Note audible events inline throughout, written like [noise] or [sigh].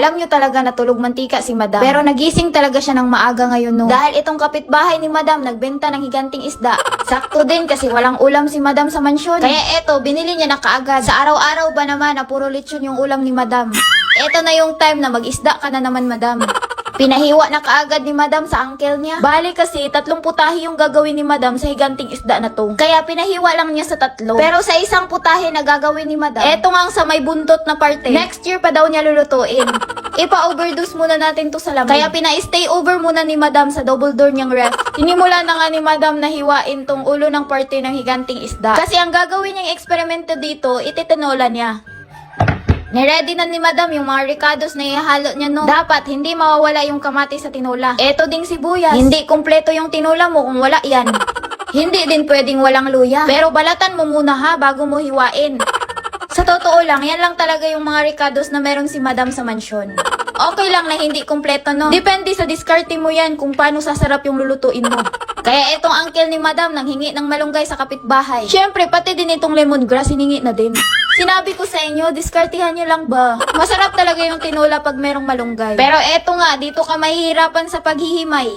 Alam nyo talaga na tulog mantika si madam. Pero nagising talaga siya ng maaga ngayon no. Dahil itong kapitbahay ni madam nagbenta ng higanting isda. Sakto din kasi walang ulam si madam sa mansyon. Kaya eto, binili niya na kaagad. Sa araw-araw ba naman na puro lechon yung ulam ni madam. Eto na yung time na mag-isda ka na naman madam. Pinahiwa na kaagad ni madam sa uncle niya. Bali kasi, tatlong putahe yung gagawin ni madam sa higanting isda na to. Kaya pinahiwa lang niya sa tatlo. Pero sa isang putahe na gagawin ni madam, eto nga ang sa may buntot na parte. Next year pa daw niya lulutuin. [laughs] Ipa-overdose muna natin to sa lamig. Kaya pina-stay over muna ni madam sa double door niyang ref. [laughs] Sinimula na nga ni madam na hiwain tong ulo ng parte ng higanting isda. Kasi ang gagawin niyang eksperimento dito, ititinola niya. Niready na ni Madam yung mga ricados na ihalo niya no. Dapat hindi mawawala yung kamatis sa tinola. Eto ding sibuyas. Hindi kumpleto yung tinola mo kung wala yan. [laughs] hindi din pwedeng walang luya. Pero balatan mo muna ha bago mo hiwain. Sa totoo lang, yan lang talaga yung mga ricados na meron si Madam sa mansyon. Okay lang na hindi kumpleto no. Depende sa diskarte mo yan kung paano sasarap yung lulutuin mo. Kaya itong uncle ni Madam nang hingi ng malunggay sa kapitbahay. Siyempre, pati din itong lemongrass hiningi na din. Sinabi ko sa inyo, diskartihan nyo lang ba? Masarap talaga yung tinola pag merong malunggay. Pero eto nga, dito ka mahihirapan sa paghihimay.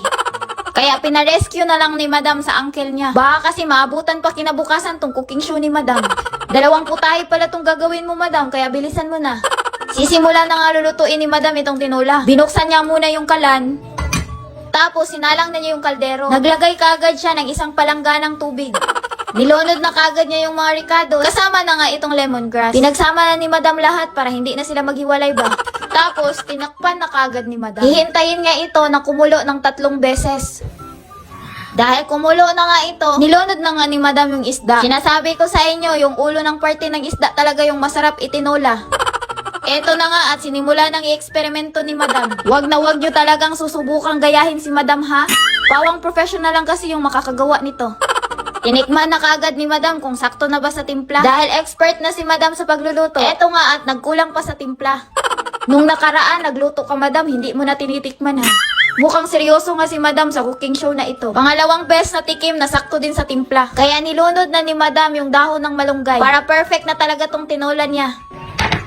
Kaya pinarescue na lang ni Madam sa uncle niya. Baka kasi maabutan pa kinabukasan tong cooking show ni Madam. Dalawang putahe pala tong gagawin mo, Madam, kaya bilisan mo na. Sisimula na nga lulutuin ni Madam itong tinola. Binuksan niya muna yung kalan. Tapos, sinalang na niya yung kaldero. Naglagay kaagad siya ng isang palangganang tubig. Nilunod na kagad niya yung mga ricado. Kasama na nga itong lemongrass. Pinagsama na ni Madam lahat para hindi na sila maghiwalay ba. [laughs] Tapos, tinakpan na kagad ni Madam. Hihintayin nga ito na kumulo ng tatlong beses. Dahil kumulo na nga ito, nilunod na nga ni Madam yung isda. Sinasabi ko sa inyo, yung ulo ng parte ng isda talaga yung masarap itinola. Eto na nga at sinimula ng i-eksperimento ni Madam. Wag na wag nyo talagang susubukang gayahin si Madam ha. Pawang professional lang kasi yung makakagawa nito. Tinikman na kaagad ni Madam kung sakto na ba sa timpla. Dahil expert na si Madam sa pagluluto. Eto nga at nagkulang pa sa timpla. Nung nakaraan, nagluto ka Madam, hindi mo na tinitikman ha. Mukhang seryoso nga si Madam sa cooking show na ito. Pangalawang best na tikim na sakto din sa timpla. Kaya nilunod na ni Madam yung dahon ng malunggay para perfect na talaga tong tinola niya.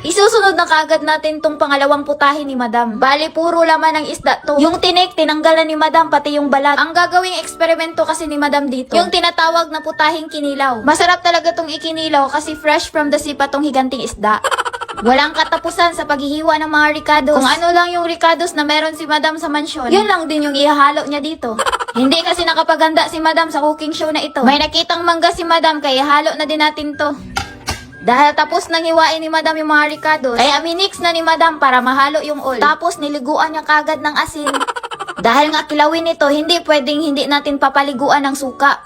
Isusunod na kagad natin tong pangalawang putahe ni Madam. Bali, puro laman ng isda to. Yung tinik, tinanggalan ni Madam, pati yung balat. Ang gagawing eksperimento kasi ni Madam dito, yung tinatawag na putahing kinilaw. Masarap talaga tong ikinilaw kasi fresh from the sea pa tong higanting isda. [laughs] Walang katapusan sa paghihiwa ng mga ricados. Kung ano lang yung ricados na meron si Madam sa mansyon, yun lang din yung ihahalo niya dito. [laughs] Hindi kasi nakapaganda si Madam sa cooking show na ito. May nakitang mangga si Madam kaya halo na din natin to. Dahil tapos nang hiwain ni Madam yung mga ricados, ay aminix na ni Madam para mahalo yung oil. Tapos niliguan niya kagad ng asin. [laughs] Dahil nga kilawin nito, hindi pwedeng hindi natin papaliguan ng suka.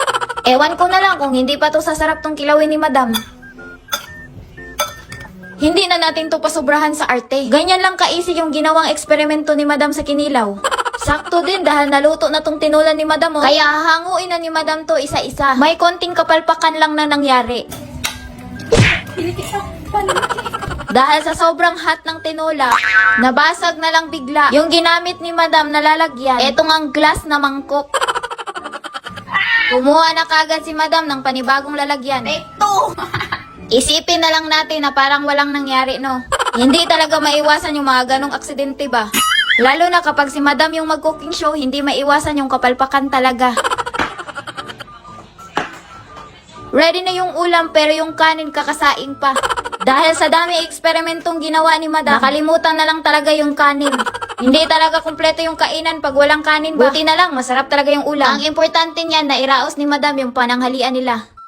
Ewan ko na lang kung hindi pa to sasarap tong kilawin ni Madam. Hindi na natin to pasobrahan sa arte. Ganyan lang kaisi yung ginawang eksperimento ni Madam sa kinilaw. Sakto din dahil naluto na tong tinulan ni Madam oh. Kaya hahanguin na ni Madam to isa-isa. May konting kapalpakan lang na nangyari. Dahil sa sobrang hot ng tinola, nabasag na lang bigla yung ginamit ni Madam na lalagyan. Etong ang glass na mangkok. Kumuha na kagad si Madam ng panibagong lalagyan. Ito! [laughs] Isipin na lang natin na parang walang nangyari, no? Hindi talaga maiwasan yung mga ganong aksidente ba? Lalo na kapag si Madam yung mag-cooking show, hindi maiwasan yung kapalpakan talaga. Ready na yung ulam pero yung kanin kakasaing pa. [laughs] Dahil sa dami eksperimentong ginawa ni Madam, nakalimutan na lang talaga yung kanin. Hindi talaga kumpleto yung kainan pag walang kanin ba? Buti na lang, masarap talaga yung ulam. Ang importante niyan na iraos ni Madam yung pananghalian nila.